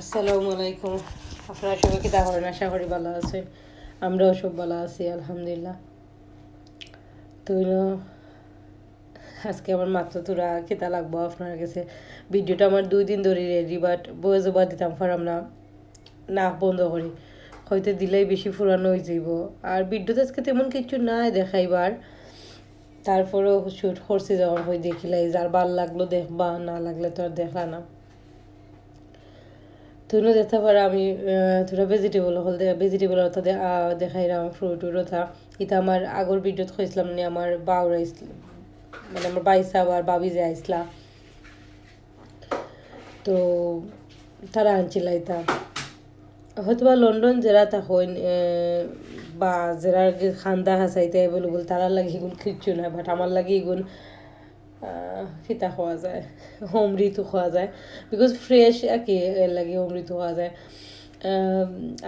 আসসালামু আলাইকুম। আপনারা সবাই কি করেন আশা করি ভালো আছে আমরাও সব ভালো আছি, আলহামদুলিল্লাহ। তো আজকে আমার মাত্র তোরা খেতা লাগবো আপনার কাছে। ভিডিওটা আমার দুই দিন ধরে রেডি বাট বয়ে জবা দিতাম পারাম না নাক বন্ধ করি। হয়তো দিলেই বেশি ফুরানো হয়ে যাইব। আর ভিডিওতে আজকে তেমন কিছু নাই দেখাইবার। তারপরেও শুট করছি যখন হয়ে দেখিলাই যার ভালো লাগল দেখবা না লাগলে তো আর দেখলা না। তুইও দেখতে পারা, আমি তোরা ভেজিটেবল হল ভেজিটেবল অর্থাৎ দেখাইলাম ফ্রুট ওটা এটা আমার আগর ভিডিওত খুঁজলাম নি, আমার বাউরা মানে আমার বাইসা আর বাবি যে আইসলা। তো তারা আনছিল এটা হয়তো বা লন্ডন যারা তখন বা যারা খান্দা হাসাইতে অ্যাভেলেবল তারা লাগে এগুন কিচ্ছু না বাট আমার লাগে এগুন খিতা খাওয়া যায় অমৃত খাওয়া যায় বিকজ ফ্রেশ আর কি লাগে অমৃত খাওয়া যায়।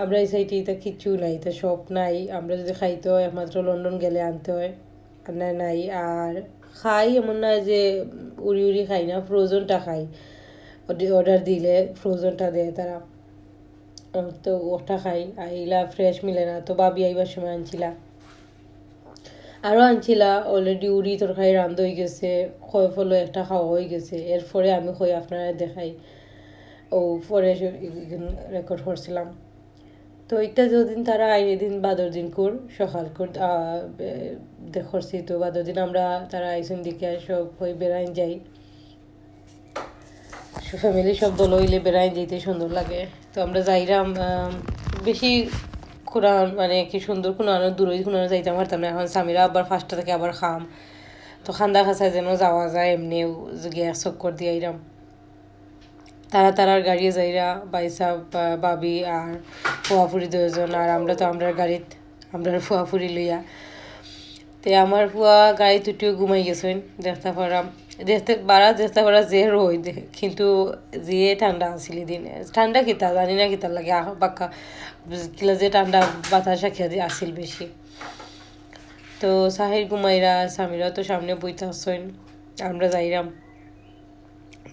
আমরা এই সাইডে এটা কিচ্ছু নাই, এটা সব নাই, আমরা যদি খাইতে হয়, একমাত্র লন্ডন গেলে আনতে হয় না নাই, আর খাই এমন না যে উড়ি উড়ি খাই না ফ্রোজনটা খাই। অর্ডার দিলে ফ্রোজনটা দেয় তারা। তো ওটা খাই, আর ফ্রেশ মিলে না, তো বাবি আইবার সময় আনছিলা আরও আনছিলা অলরেডি উড়ি তরকারি রান্ধ হয়ে গেছে খয় ফলো একটা খাওয়া হয়ে গেছে, এরপরে আমি খই আপনারা দেখাই। ও, পরে রেকর্ড করছিলাম। তো এটা যদিন তারা আইনে দিন বাদর দিন কর সকাল কর দেখছি তো বাদর দিন আমরা তারা আইসন দিকে সব হয়ে বেড়াইন যাই। ফ্যামিলি সব দল হইলে বেড়াই যেতে সুন্দর লাগে। তো আমরা যাইরাম বেশি খুনান মানে কি সুন্দর কোনো খুনানো দূরে খুনানো যাইতে পারতাম না। এখন স্বামীরা আবার ফার্স্টটা থেকে আবার খাম। তো খান্দা খাসায় যেন যাওয়া যায়, এমনিও গ্যাস চক্কর দিয়ে আইরাম। তারা তারার গাড়ি যাইরা, বাইসা বাবি আর ফুয়াফুরি দুজন আর আমরা তো আমরা গাড়িত আমরা ফুয়াফুরি লইয়া। তে আমার ফুয়া গাড়ি তুটিও ঘুমাই গেছেন, দেখতে পারাম দেখতে বারা দেখতে পারা যে রই দে- কিন্তু যে ঠান্ডা আছিল দিন, ঠান্ডা কিতা, জানি না কিতা লাগে, আহ কিলা যে ঠান্ডা বাতাসা খেয়ে আসিল বেশি। তো সাহির কুমাইরা, স্বামীরা তো সামনে বইতে আসছেন, আমরা যাইরাম।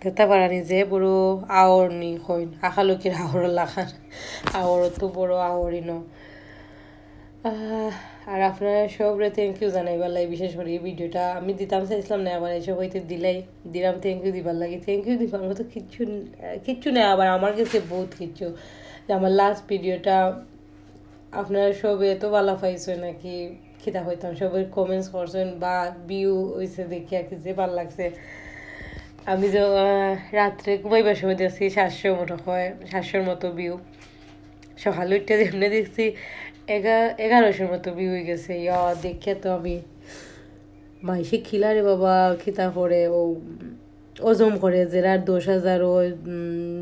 দেখতে পারানি যে বড় আওর নি হইন আখালকির আওর লাখান আওর তো বড় আওরই ন। আর আপনারা সবরে থ্যাংক ইউ জানাইবার লাগে বিশেষ করে এই ভিডিওটা। আমি দিতাম চাইছিলাম না, আবার এসব হইতে দিলাই দিলাম থ্যাংক ইউ দিবার লাগে থ্যাংক ইউ দিবার মতো কিচ্ছু কিচ্ছু নেই আবার আমার কাছে বহুত কিচ্ছু। যে আমার লাস্ট ভিডিওটা, আপনারা সব এত ভালো পাইছো নাকি, খিদা হইতাম সবাই কমেন্টস করছেন, বা ভিউ হয়েছে দেখি আর কি যে ভালো লাগছে। আমি যে রাত্রে ঘুমাইবার সময় দেখছি সাতশো মতো হয়, সাতশোর মতো ভিউ সকালে উঠতে যেমনি দেখছি, এগা- এগারোশোর মতো ভিউ হয়ে গেছে। ইয়া, দেখে তো আমি মাইসে খিলারে বাবা, খিতা করে ও ওজম করে, জেরার দশ হাজার হয়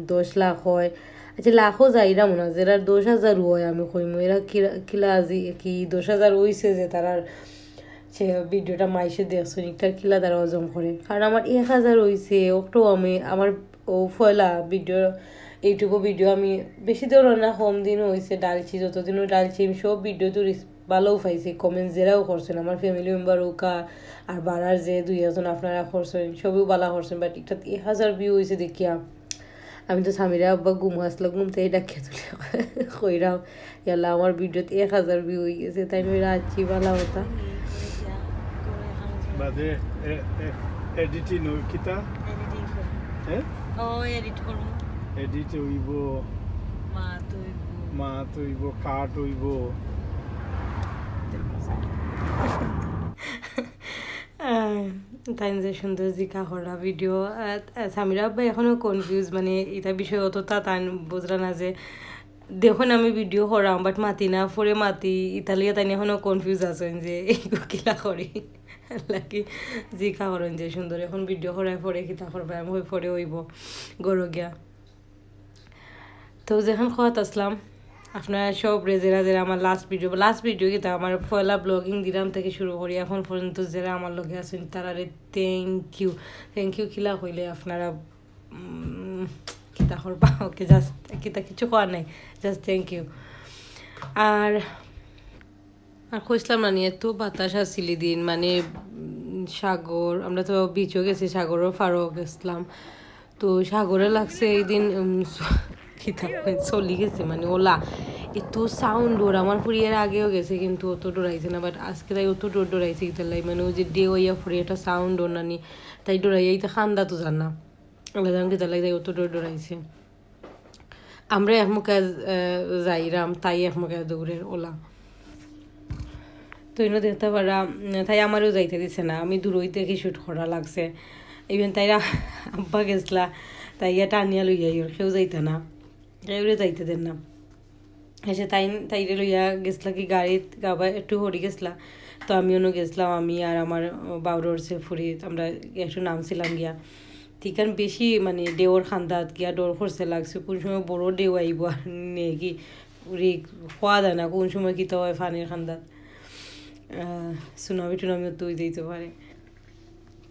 দশ লাখ হয়। আচ্ছা লাখও যাইরা মনে হয়, জেরার দশ হাজার হয়, আমি কইমু, এরা কিলা আজি কি দশ হাজার হইছে যে তারার সে ভিডিওটা মাইসে দেখছ একটা কিলা তারা ওজম করে। কারণ আমার এক হাজার হইছে ওটাও আমি, আমার ও ফয়লা ভিডিও ইউটিউবে ভিডিও আমি বেশি দিনও না কম দিনও হয়েছে ডালছি যতদিনও ডালছি আমি সব ভিডিও তো রিস- ভালোও পাইছি কমেন্ট যেরাও করছেন আমার ফ্যামিলি মেম্বার ওকা আর বাড়ার যে দুই একজন আপনারা করছেন সবও ভালো করছেন বাট একটা এক হাজার ভিউ হয়েছে দেখিয়া। আমি তো স্বামীরা আব্বা ঘুম আসলো ঘুম থেকে ডাকিয়ে তুলে কইরাম ইয়াল্লা আমার ভিডিওতে এক হাজার ভিউ হয়ে গেছে তাই আমি রাখছি ভালো হতা। বাদে এডিটিং কিতা? এডিটিং হ্যাঁ? ও এডিট করব। এডিট হইব। মাত হইব। কাট হইব। তাই যে সুন্দর জিকা করা ভিডিও স্বামীরা আব্বা এখনও কনফিউজ মানে এটা বিষয় অতটা তাই বুঝলা না যে দেখুন আমি ভিডিও করাম বাট মাতি না পরে মাতি ইতালিয়া তাই এখনও কনফিউজ আছেন যে এইগো কিলা করি লাগি জিকা করেন যে সুন্দর এখন ভিডিও করায় পরে কিতা করবা আমি পরে হইব গরো গিয়া তো যখন খাওয়াত আসলাম। আপনারা সব রেজেরা যারা আমার লাস্ট ভিডিও লাস্ট ভিডিও কিন্তু আমার পয়লা ব্লগিং দিলাম থেকে শুরু করি। এখন পর্যন্ত যারা আমার লগে আছেন, তারা রে থ্যাংক ইউ থ্যাংক ইউ কিলা কইলে আপনারা কিতা করবা? ওকে জাস্ট কিতা কিছু করার নাই। জাস্ট থ্যাংক ইউ আর আর খুঁজলাম না নিয়ে তো বাতাস আসছিল দিন মানে সাগর, আমরা তো বিচও গেছি, সাগরও ফারও গেছিলাম। তো সাগরে লাগছে এই দিন চলি গেছে মানে ওলা। এত সাউন্ড ওর আমার ফুরিয়ার আগেও গেছে কিন্তু অত ডরাইছে না বাট আজকে তাই অত ডোর ডরাইছে ইতালাই মানে ও যে ডে ওইয়া ফুরি একটা সাউন্ড ওর নানি তাই ডরাইয়া ইতা খান্দা তো জানা আলাদা কিতালাই তাই অত ডোর ডরাইছে আমরা একমুখে যাইরাম তাই একমুখে দৌড়ের ওলা। তো ইনো দেখতে পারা তাই আমারও যাইতে দিছে না। আমি দূরই থেকে শুট করা লাগছে। ইভেন তাইরা আব্বা গেছলা, তাই ইয়া টানিয়া লইয়া কেউ যাইতে না। কেউরে যাইতে দেন না এসে তাই তাইরে লইয়া গেছলা কি গাড়িত গাবা একটু হরি গেছলা তো আমিও গেছিলাম আমি আর আমার বাউরর সে ফুরি আমরা একটু নামছিলাম গিয়া ঠিকান বেশি মানে ডেওর খান্দাত গিয়া ডর করছে লাগছে কোন সময় বড় দেও আইব আর নে কি খোয়া যায় না কোন সময় কি তো হয় ফানির খান্দাত সুনামি টুনামিও তুই দিতে পারে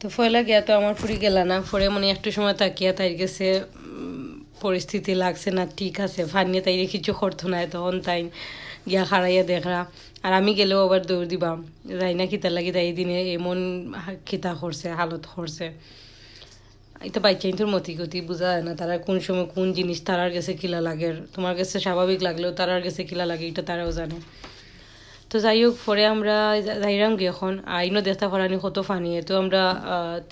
তো ফয়লা গিয়া তো আমার ফুরি গেলা না পরে মানে একটু সময় তাকিয়া তাই গেছে পরিস্থিতি লাগছে না, ঠিক আছে, ফানিয়ে তাই কিছু করতো না তখন তাই গিয়া হারাইয়া দেখরা। আর আমি গেলেও আবার দৌড় দিবাম যাই না খিতা লাগি তাই দিনে এমন খিতা করছে, হালত করছে। এটা বাচ্চাই তোর মতি গতি, বোঝা যায় না তারা কোন সময় কোন জিনিস তারার কাছে কিলা লাগে। তোমার কাছে স্বাভাবিক লাগলেও তারার কাছে কিলা লাগে, এটা তারাও জানে। তো যাই হোক পরে আমরা যাইরাম গিয়ে এখন আইনও দেখতে পারানি কত ফানিয়ে তো আমরা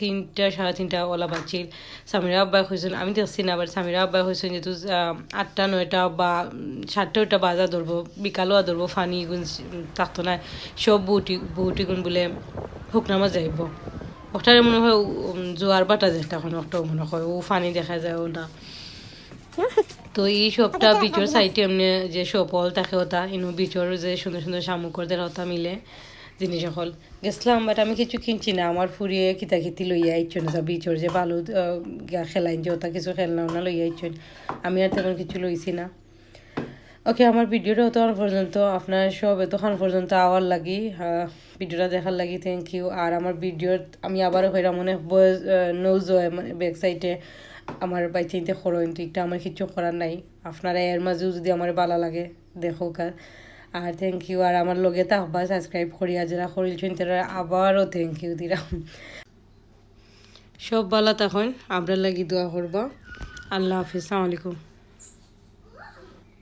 তিনটা, সাড়ে তিনটা ওলা বাচ্চিল সামিরা আব্বা হয়েছেন আমি দেখছি না আবার সামিরা আব্বা হয়েছেন যেহেতু আটটা, নয়টা বা, সাতটা ওইটা বাজা ধরবো, বিকালও ধরবো ফানি গুণ থাকতো না সব বউটি বউটি গুণ বলে হুকনামা যাইব। ওটারে মনে হয় জোয়ার বাটা যেটা এখন ওটাও মনে হয়, ও ফানি দেখা যায় ওটা। তো এই সবটা বিচর সাইডে এমনি যে সপল থাকে ওটা ইনো বিচর যে সুন্দর সুন্দর শামুকরদের ওটা মিলে জিনিস হল গেছিলাম বাট আমি কিছু কিনছি না আমার ফুরিয়ে কিতা খিতি লইয়া আইছন বিচর যে বালু খেলাইন যে ওটা কিছু খেলনা ওনা লইয়া আইছন আমি আর তেমন কিছু লইছি না। ওকে আমার ভিডিওটা তখন পর্যন্ত আপনার সব এতক্ষণ পর্যন্ত আওয়ার লাগি ভিডিওটা দেখার লাগি থ্যাংক ইউ আর আমার ভিডিওর আমি আবারও হইরা মনে বয়স নোজ মানে ব্যাক সাইডে আমার বাইচাইতে খরণ তো এটা আমার কিছু করার নাই। আপনারা এর মাঝেও যদি আমার ভালো লাগে দেখো আর। থ্যাংক ইউ আর আমার লগে থাকবা সাবস্ক্রাইব করিয়া যারা করিলছেন তারা আবারও থ্যাংক ইউ দিলাম। সব ভালো তখন, আমরা লাগি দোয়া করবা। আল্লাহ হাফিজ সালামালাইকুম